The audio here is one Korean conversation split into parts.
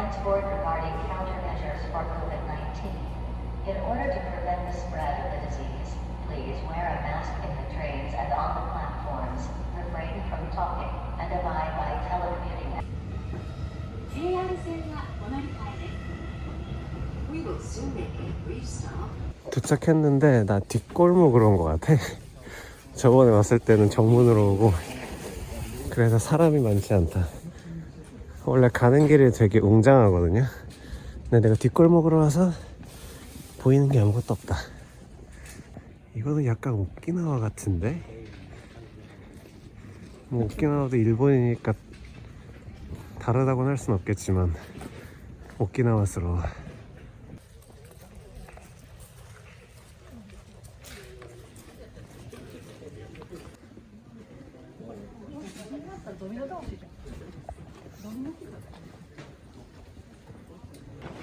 Board regarding countermeasures for COVID-19. In order to prevent the spread of the disease, please wear a mask in the trains and on the platforms, refrain from talking, and abide by telecommuting. We will soon make a brief stop. 도착했는데 나 뒷골목으로 온 것 같아. 저번에 왔을 때는 정문으로 오고 그래서 사람이 많지 않다. 원래 가는 길이 되게 웅장하거든요. 근데 내가 뒷골목으로 와서 보이는 게 아무것도 없다. 이거는 약간 오키나와 같은데? 뭐 오키나와도 일본이니까 다르다고는 할 순 없겠지만 오키나와스러워.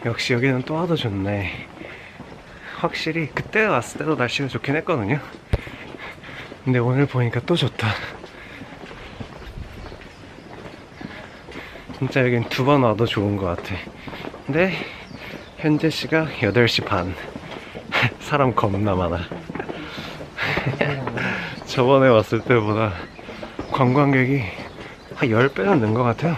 역시 여기는 또 와도 좋네. 확실히 그때 왔을 때도 날씨가 좋긴 했거든요. 근데 오늘 보니까 또 좋다. 진짜 여긴 두 번 와도 좋은 것 같아. 근데 현재 시각 8시 반. 사람 겁나 많아. 저번에 왔을 때보다 관광객이 한 10배는 는 것 같아요.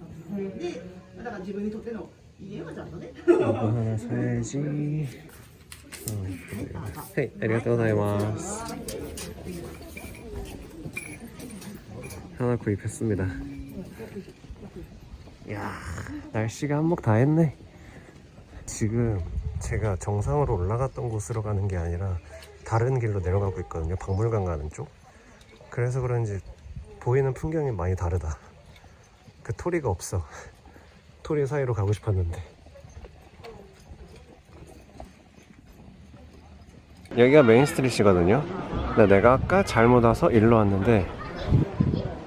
でだから自分にとってのいい絵はちゃんとね 이거 하나 사야지. 어, 네, 아리가토고자이마스. 하나 구입했습니다. 야, 날씨가 한몫 다 했네. 지금 제가 정상으로 올라갔던 곳으로 가는 게 아니라 다른 길로 내려가고 있거든요. 박물관 가는 쪽. 그래서 그런지 보이는 풍경이 많이 다르다. 그 토리가 없어. 토리 사이로 가고 싶었는데. 여기가 메인 스트릿이거든요. 근데 내가 아까 잘못 와서 일로 왔는데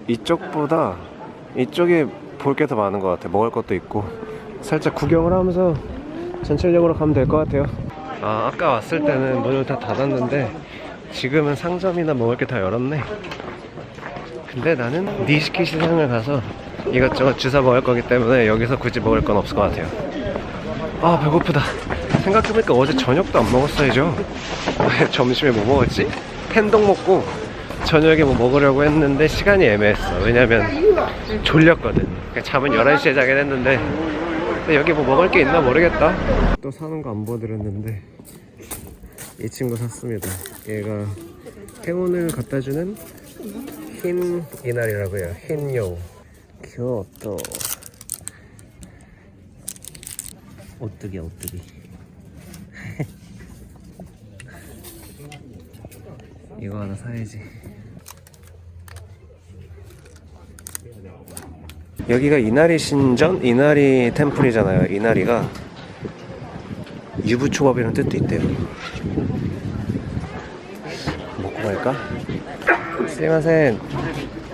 이쪽보다 이쪽이 볼게 더 많은 것 같아. 먹을 것도 있고 살짝 구경을 하면서 전체적으로 가면 될 것 같아요. 아 아까 왔을 때는 문을 다 닫았는데 지금은 상점이나 먹을 게 다 열었네. 근데 나는 니시키 시장을 가서 이것저것 주워 먹을 거기 때문에 여기서 굳이 먹을 건 없을 것 같아요. 아 배고프다. 생각해보니까 어제 저녁도 안 먹었어야죠. 점심에 뭐 먹었지? 팬동 먹고 저녁에 뭐 먹으려고 했는데 시간이 애매했어. 왜냐면 졸렸거든. 그러니까 잠은 11시에 자긴 했는데 여기 뭐 먹을 게 있나 모르겠다. 또 사는 거 안 보여드렸는데 이 친구 샀습니다. 얘가 행운을 갖다 주는 흰 이날이라고 해요. 흰요. 귀 여웠다. 오뚜기 오뚜기. 이거 하나 사야지. 여기가 이나리 신전, 이나리 템플이잖아요. 이나리가 유부초밥이라는 뜻도 있대요. 먹고 갈까? 스미마센.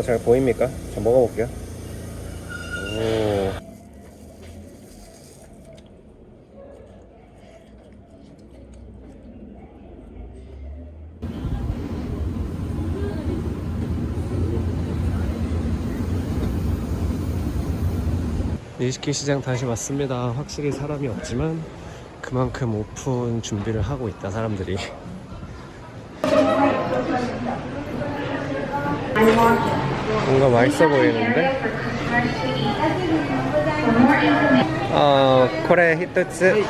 저잘 보입니까? 저 먹어볼게요. 오. 니시키 시장 다시 왔습니다. 확실히 사람이 없지만 그만큼 오픈 준비를 하고 있다 사람들이. 뭔가 맛있어 보이는데? 어, 코레 히토츠.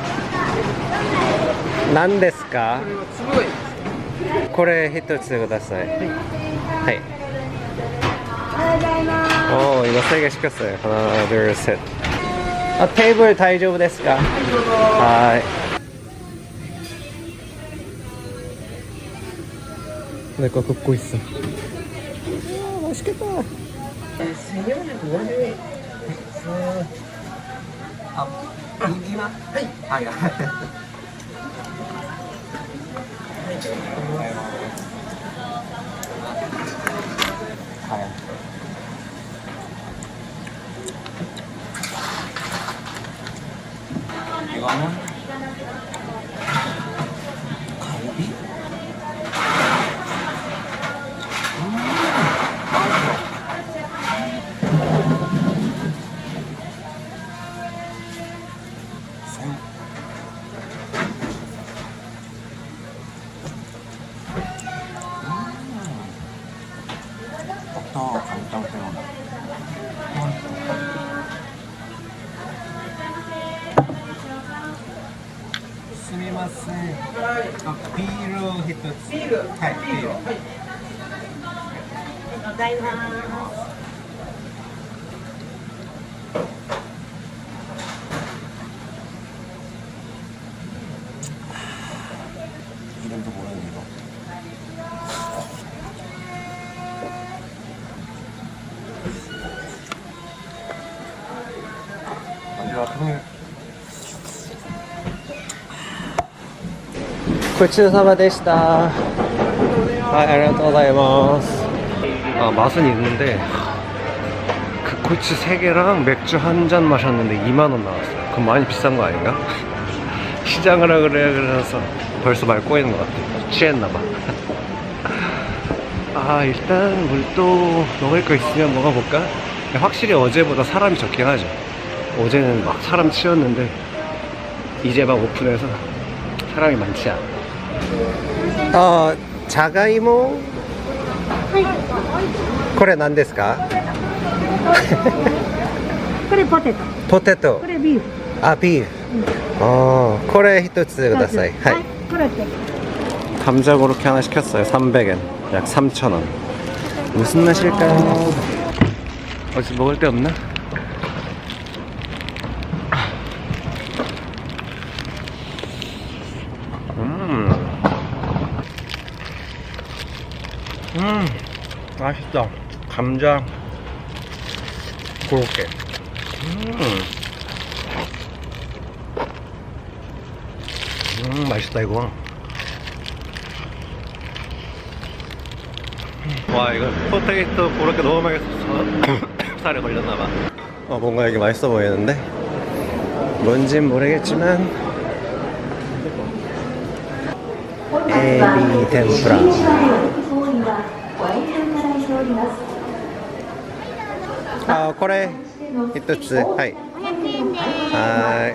난데스까? 코레 히토츠 구다사이. 하이. 어, 이거 세 개 시켰어요. 하나, 둘, 셋. 아, 테이블 다이조브 데스까? 하이. 내거 굽고 있어. 아, 맛있겠다. 이름도 모르는 이거. 완전 통일. ごちそうさまでした。はい、ありがとうございます。 아, 맛은 있는데 그 코치 3개랑 맥주 한 잔 마셨는데 2만원 나왔어요. 그럼 많이 비싼 거 아닌가? 시장을 하라 그래 그래서 벌써 말 꼬이는 것 같아. 취했나봐. 아, 일단 물도 먹을 거 있으면 먹어볼까? 확실히 어제보다 사람이 적긴 하죠. 어제는 막 사람 치였는데, 이제 막 오픈해서 사람이 많지 않아. 어, 자가이모? これ何ですかこれポテト。ポテト。これビーフ。あ、ビーフ。あ、これ一つください。はい。 그렇지. 감자 고로케 하나 시켰어요. 300엔. 약 3,000원. 무슨 맛일까요? 어디 먹을 데 없나? 음. 음. 맛있다. 감자 고로케. 음. 맛있다 이거. 와 이거 포테이토 그렇게 너무 맛있어서 살에 걸렸나봐. 어 뭔가 이게 맛있어 보이는데? 뭔진 모르겠지만 에비 덴프라 아 코레. 이토츠. 하이. 하이.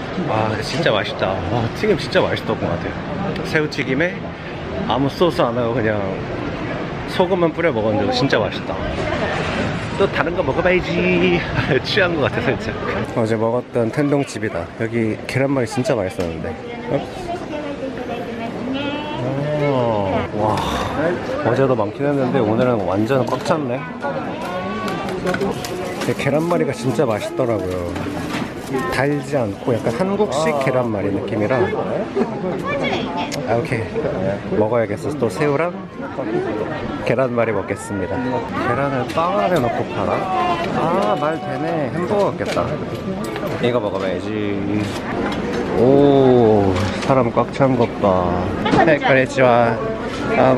와 진짜 맛있다. 와 튀김 진짜 맛있었던 것 같아요. 새우튀김에 아무 소스 안 하고 그냥 소금만 뿌려 먹었는데 진짜 맛있다. 또 다른 거 먹어봐야지. 취한 것 같아 살짝 어제 먹었던 텐동집이다. 여기 계란말이 진짜 맛있었는데. 어? 어, 와 어제도 많긴 했는데 오늘은 완전 꽉 찼네. 계란말이가 진짜 맛있더라고요 달지 않고 약간 한국식 계란말이 느낌이라. 아, 오케이. 먹어야겠어. 또 새우랑 계란말이 먹겠습니다. 계란을 빵 안에 넣고 팔아? 아 말 되네. 햄버거 같겠다. 이거 먹어봐야지. 오 사람 꽉 찬 것봐. 네, 고래치와.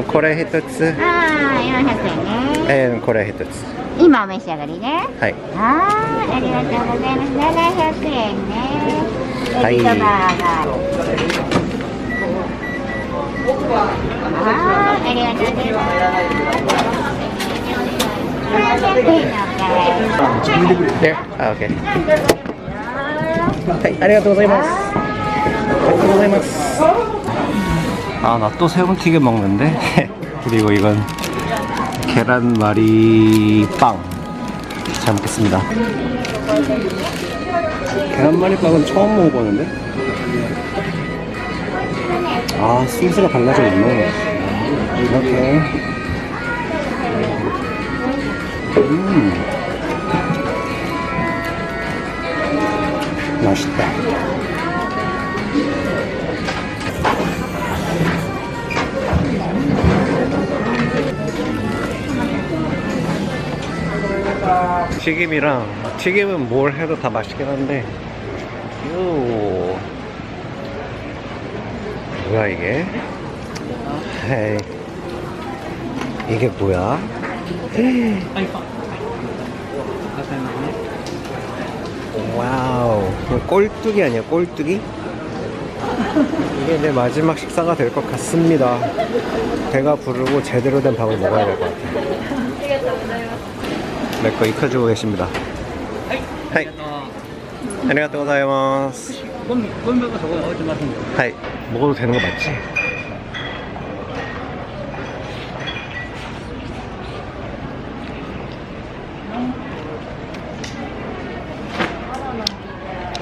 코레 히토츠. 아, 이런 학생에 네, 코레 히토츠. 今お召し上がりね。はい。はありがとうございます。700円ねはい。バーガはいありがとうございます。300円のお買いあ、OK はいありがとうございます。ありがとうございます。 아, 나 또 새우튀김 먹는 데? 그리고 이건 계란말이 빵. 잘 먹겠습니다. 계란말이 빵은 처음 먹어보는데? 아, 소스가 발라져 있네. 이렇게. 음. 맛있다. 튀김이랑 튀김은 뭘 해도 다 맛있긴 한데 요 뭐야 이게? 에이 이게 뭐야? 와우 꼴뚜기 아니야 꼴뚜기? 이게 내 마지막 식사가 될 것 같습니다 배가 부르고 제대로 된 밥을 먹어야 될 것 같아요 맥거 익혀주고 계십니다. 하이. 안녕하세요. 고사이마스. 꼼꼼배가 저거 넣어지 마세요. 하이. 먹어도 되는 거 맞지?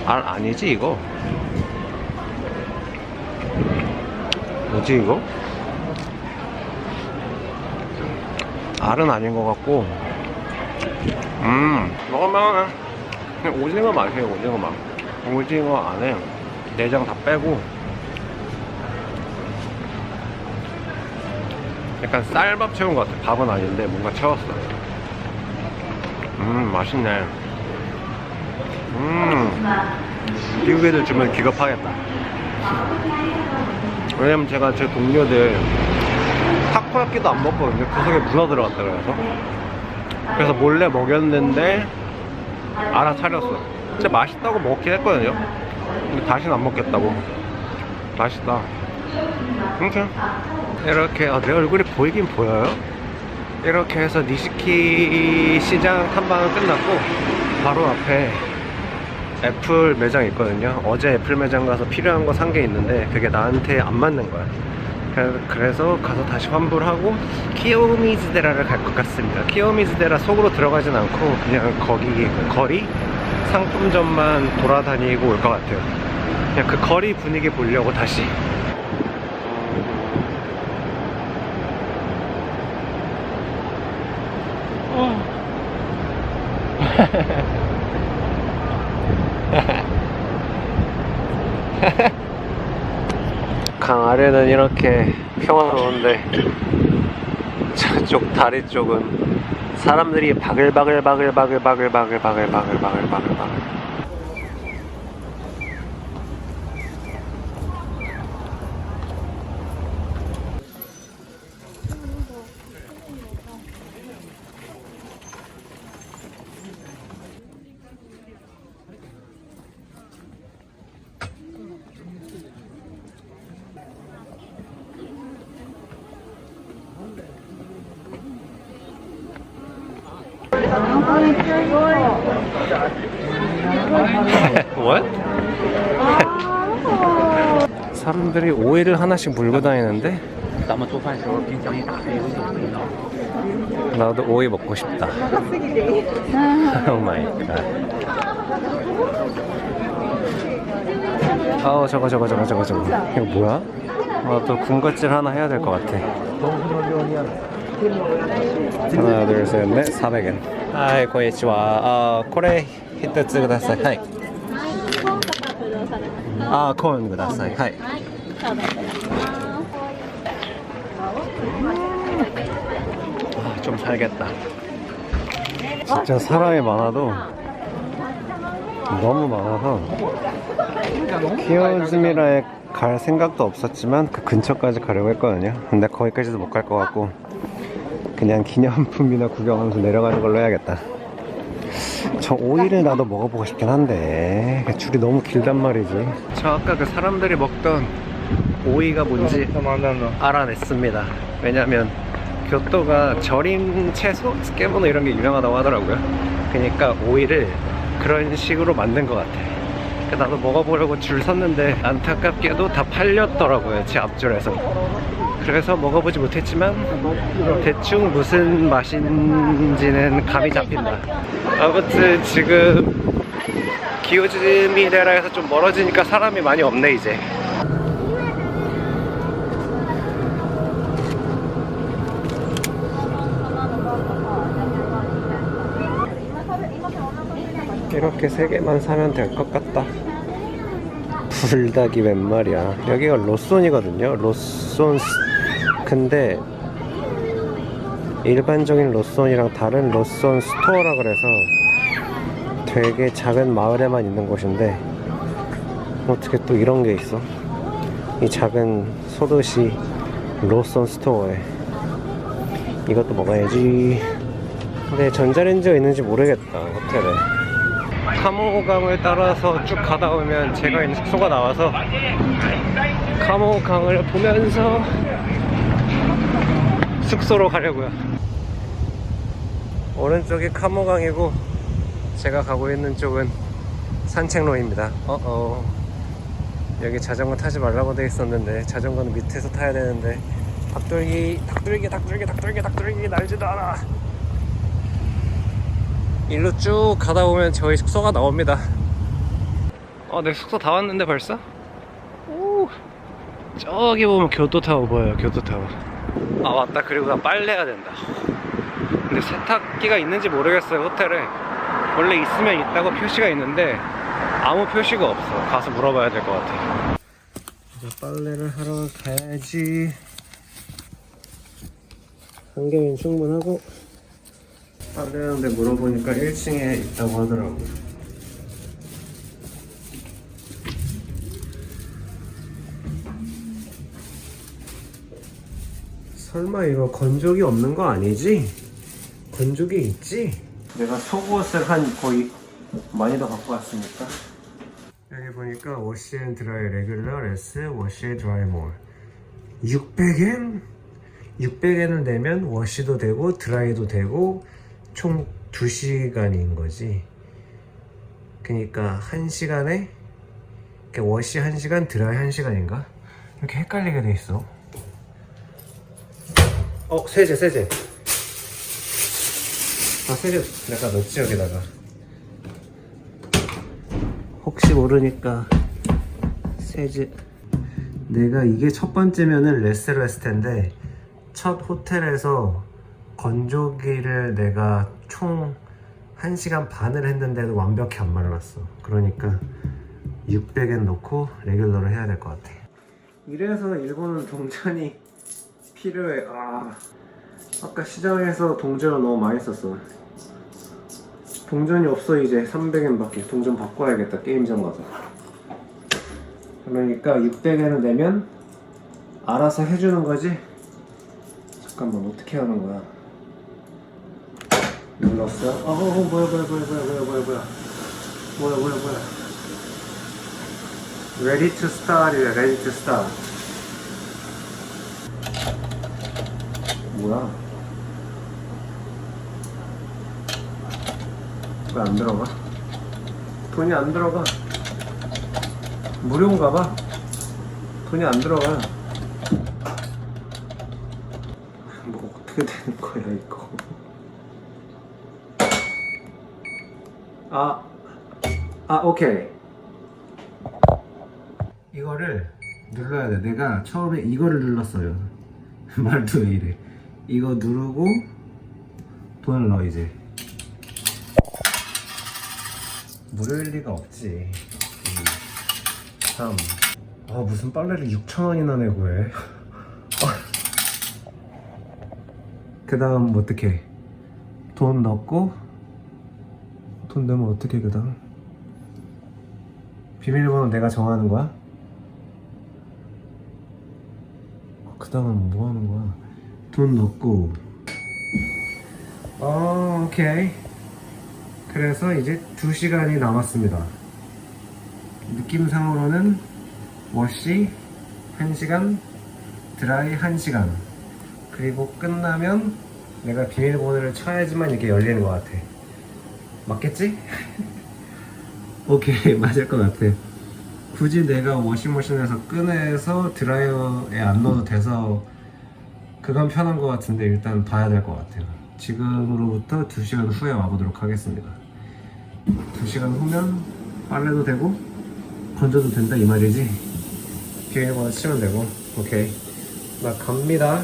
알 아니지 이거? 뭐지 이거? 알은 아닌 것 같고 음 먹으면 그냥 오징어 맛이에요 오징어 맛 오징어 안에 내장 다 빼고. 약간 쌀밥 채운 것 같아. 밥은 아닌데 뭔가 채웠어. 음 맛있네. 음 미국 애들 주면 기겁하겠다. 왜냐면 제가 제 동료들 타코야끼도 안 먹거든요. 그 속에 문어 들어갔다 그래서 그래서 몰래 먹였는데 알아차렸어 진짜 맛있다고 먹긴 했거든요. 근데 다시는 안 먹겠다고. 맛있다. 이렇게 이렇게 아, 내 얼굴이 보이긴 보여요. 이렇게 해서 니시키 시장 탐방은 끝났고 바로 앞에 애플 매장 있거든요. 어제 애플 매장 가서 필요한 거 산 게 있는데 그게 나한테 안 맞는 거야 그래- 그래서 가서 다시 환불하고 키오미즈데라를 갈 것 같습니다. 키오미즈데라 속으로 들어가진 않고 그냥 거기 그 거리? 상품점만 돌아다니고 올 것 같아요. 그냥 그 거리 분위기 보려고 다시 강 아래는 이렇게 평화로운데 저쪽 다리 쪽은 사람들이 바글바글 바글 바글 바글 바글 바글 바글 바글 바글 바글 What? 사람들이 오해를 하나씩 물고 다니는데 나도 오이 먹고 싶다. 오 마이 갓. 아우 저거 저거 저거 저거 저거 이거 뭐야? 어, 아또 군것질 하나 해야 될 것 같아. 하나 둘셋넷 400엔. 하이 고이치와 아 코레 히트 구다사이. 하이. 아콘 구다사이. 하이. 아, 좀 살겠 다. 진짜 사람이 많아도 너무 많아서 키오즈미라에 갈 생각도 없었지만 그 근처까지 가려고 했거든요. 근데 거기까지도 못 갈 것 같고 그냥 기념품이나 구경하면서 내려가는 걸로 해야겠다. 저 오이를 나도 먹어보고 싶긴 한데 그 줄이 너무 길단 말이지. 저 아까 그 사람들이 먹던 오이가 뭔지 알아냈습니다. 왜냐면 교토가 절임 채소, 스케모노 이런 게 유명하다고 하더라고요. 그러니까 오이를 그런 식으로 만든 것 같아. 그러니까 나도 먹어보려고 줄 섰는데 안타깝게도 다 팔렸더라고요. 제 앞줄에서. 그래서 먹어보지 못했지만 대충 무슨 맛인지는 감이 잡힌다. 아무튼 지금 기요즈미데라 에서 좀 멀어지니까 사람이 많이 없네 이제. 이렇게 세 개만 사면 될 것 같다. 불닭이 웬 말이야. 여기가 로손이거든요. 로손. 스- 근데 일반적인 로손이랑 다른 로손 스토어라 그래서 되게 작은 마을에만 있는 곳인데 어떻게 또 이런 게 있어? 이 작은 소도시 로손 스토어에 이것도 먹어야지. 근데 전자레인지가 있는지 모르겠다 호텔에. 카모강을 따라서 쭉 가다 보면 제가 있는 숙소가 나와서 카모강을 보면서 숙소로 가려고요. 오른쪽이 카모강이고 제가 가고 있는 쪽은 산책로입니다. 어어. 여기 자전거 타지 말라고 돼 있었는데 자전거는 밑에서 타야 되는데 닭돌기 닭돌기 닭돌기 닭돌기 닭돌기 날지도 않아. 일로 쭉 가다 보면 저희 숙소가 나옵니다. 어, 내 숙소 다 왔는데 벌써? 오, 저기 보면 교토타워 보여요, 교토타워. 아, 맞다. 그리고 나 빨래해야 된다. 근데 세탁기가 있는지 모르겠어요, 호텔에. 원래 있으면 있다고 표시가 있는데, 아무 표시가 없어. 가서 물어봐야 될 것 같아. 이제 빨래를 하러 가야지. 한 개면 충분하고. 빨래하는데 물어보니까 1층에 있다고 하더라고. 설마 이거 건조기 없는 거 아니지? 건조기 있지? 내가 속옷을 한 거의 많이 더 갖고 왔으니까. 여기 보니까 워시앤 드라이 레귤러 레스 워시앤 드라이 몰 600엔? 600엔을 내면 워시도 되고 드라이도 되고 총 2시간인 거지. 그니까 1시간에 워시 1시간, 드라이 1시간인가? 이렇게 헷갈리게 돼 있어. 어, 세제, 세제. 아, 세제 내가 넣지 여기다가. 혹시 모르니까 세제. 내가 이게 첫 번째면은 레스로 했을 텐데 첫 호텔에서 건조기를 내가 총 1시간 반을 했는데도 완벽히 안 말랐어. 그러니까 600엔 넣고 레귤러를 해야 될 것 같아. 이래서 일본은 동전이 필요해. 아, 아까 시장에서 동전을 너무 많이 썼어. 동전이 없어 이제 300엔 밖에. 동전 바꿔야겠다 게임장 가서. 그러니까 600엔을 내면 알아서 해주는 거지. 잠깐만 어떻게 하는 거야? 눌렀어? 어, 어, 어 뭐야 뭐야 뭐야 뭐야 뭐야 뭐야 뭐야 뭐야 뭐야 뭐야 Ready to star이래 Ready to start 뭐야 왜 안 들어가? 돈이 안 들어가 무료인가 봐 돈이 안 들어가 뭐 어떻게 되는 거야 이거 아, 아, 오케이. 이거를 눌러야 돼. 내가 처음에 이거를 눌렀어요. 말도 왜 이래. 이거 누르고 돈을 넣어 이제. 무료일 리가 없지. 3. 아 무슨 빨래를 6,000원이나 내고 해. 그 다음 어떻게? 돈 넣고 돈 내면 어떻게 그 다음? 비밀번호 내가 정하는 거야? 그 다음은 뭐 하는 거야? 돈 넣고 어, 오케이. 그래서 이제 2시간이 남았습니다. 느낌상으로는 워시 1시간, 드라이 1시간. 그리고 끝나면 내가 비밀번호를 쳐야지만 이게 열리는 것 같아. 맞겠지? 오케이, 맞을 것 같아. 굳이 내가 워싱머신에서 꺼내서 드라이어에 안 넣어도 돼서 그건 편한 것 같은데 일단 봐야 될 것 같아요. 지금으로부터 2시간 후에 와보도록 하겠습니다. 2시간 후면 빨래도 되고 건져도 된다 이 말이지. 비밀번호 치면 되고 오케이. 나 갑니다.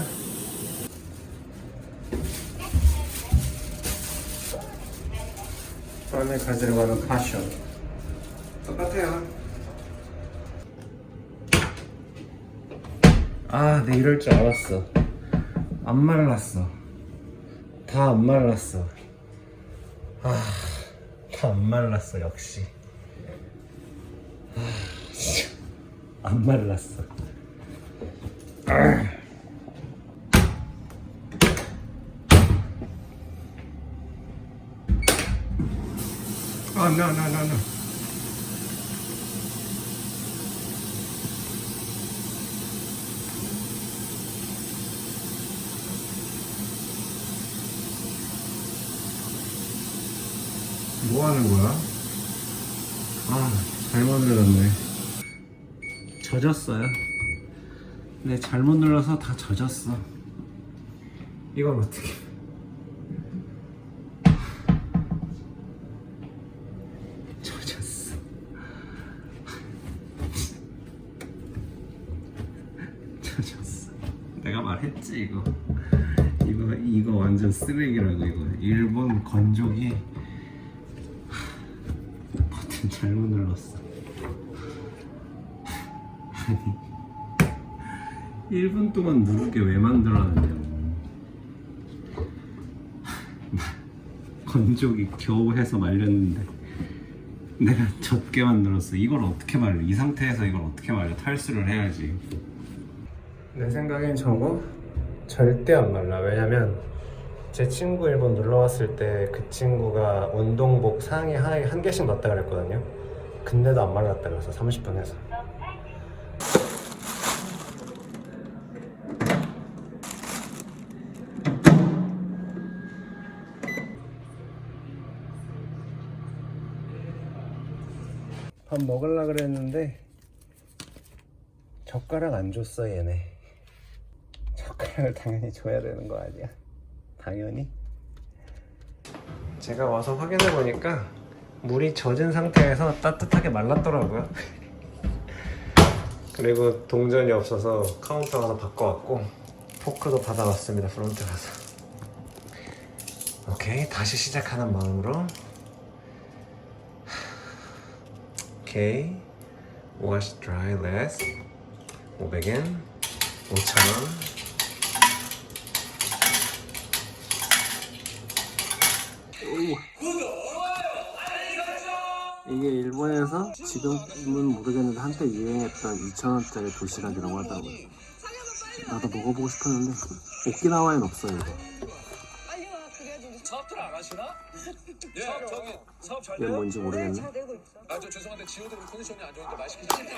빨래 가지러 가는 파션. 똑같아요. 아, 내 이럴 줄 알았어. 안 말랐어. 다 안 말랐어. 아, 다 안 말랐어, 역시. 아. 안 말랐어. 아. 아, no, no, no, no. 뭐 하는 거야? 아, 잘못 눌렀네. 젖었어요. 네, 잘못 눌러서 다 젖었어. 이건 어떻게? 젖었어. 젖었어. 내가 말했지 이거. 이거 이거 완전 쓰레기라고 이거. 일본 건조기. 버튼 잘못 눌렀어. 아니, 1분 동안 누르게 왜 만들어놨냐고. 건조기 겨우 해서 말렸는데 내가 젖게 만들었어. 이걸 어떻게 말려? 이 상태에서 이걸 어떻게 말려? 탈수를 해야지. 내 생각엔 저거 절대 안 말라. 왜냐면 제 친구 일본 놀러 왔을 때 그 친구가 운동복 상의 하나에 한 개씩 넣었다 그랬거든요. 근데도 안 말랐다 그래서 30분 해서. 밥 먹을라 그랬는데 젓가락 안 줬어 얘네. 젓가락을 당연히 줘야 되는 거 아니야? 당연히. 제가 와서 확인해 보니까 물이 젖은 상태에서 따뜻하게 말랐더라고요. 그리고 동전이 없어서 카운터 가서 바꿔왔고 포크도 받아왔습니다 프론트 가서. 오케이 다시 시작하는 마음으로. 오케이 wash dry less 500엔 5,000원 이게 일본에서 지금은 모르겠는데 한때 유행했던 2,000원짜리 도시락이라고 하더라고요. 나도 먹어보고 싶었는데 오키나와엔 없어요 이거. 하시나? 예, 저기 사업 잘 이게 돼요? 뭔지 모르겠네. 아, 저 죄송한데 지호도 컨디션이 안 좋으니까 말 시키지. 아니,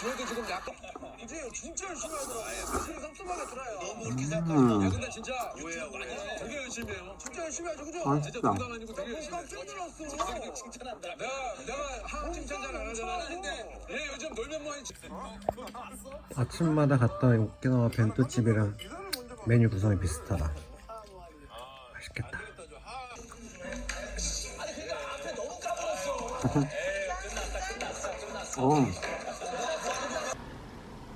지호도 지금 약간 이제 진짜 열심히 하더라. 사실 섭섭하게 들어요. 너무 이렇게 음. 야, 근데 진짜 오해야, 오해. 되게 열심히 해요. 진짜 열심히 하죠, 그죠? 맛있다. 진짜 농담 아니고 되게 열심히 깜짝 놀랐어. 칭찬한다. 내가 내가 한 칭찬 잘 안 하잖아. 얘 요즘 놀면 뭐하니? 아침마다 갔다 온 오키나와 벤또집이랑 메뉴 구성이 비슷하다. 맛있겠다. 어.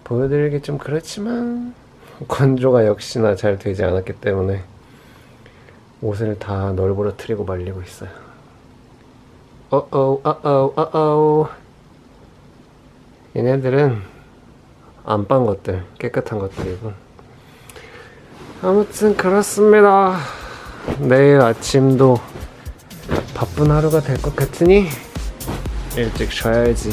보여드리기 좀 그렇지만 건조가 역시나 잘 되지 않았기 때문에 옷을 다 널브러뜨리고 말리고 있어요. 어어 어어 어어 얘네들은 안 빤 것들 깨끗한 것들이고 아무튼 그렇습니다 내일 아침도 바쁜 하루가 될 것 같으니 일찍 쉬어야지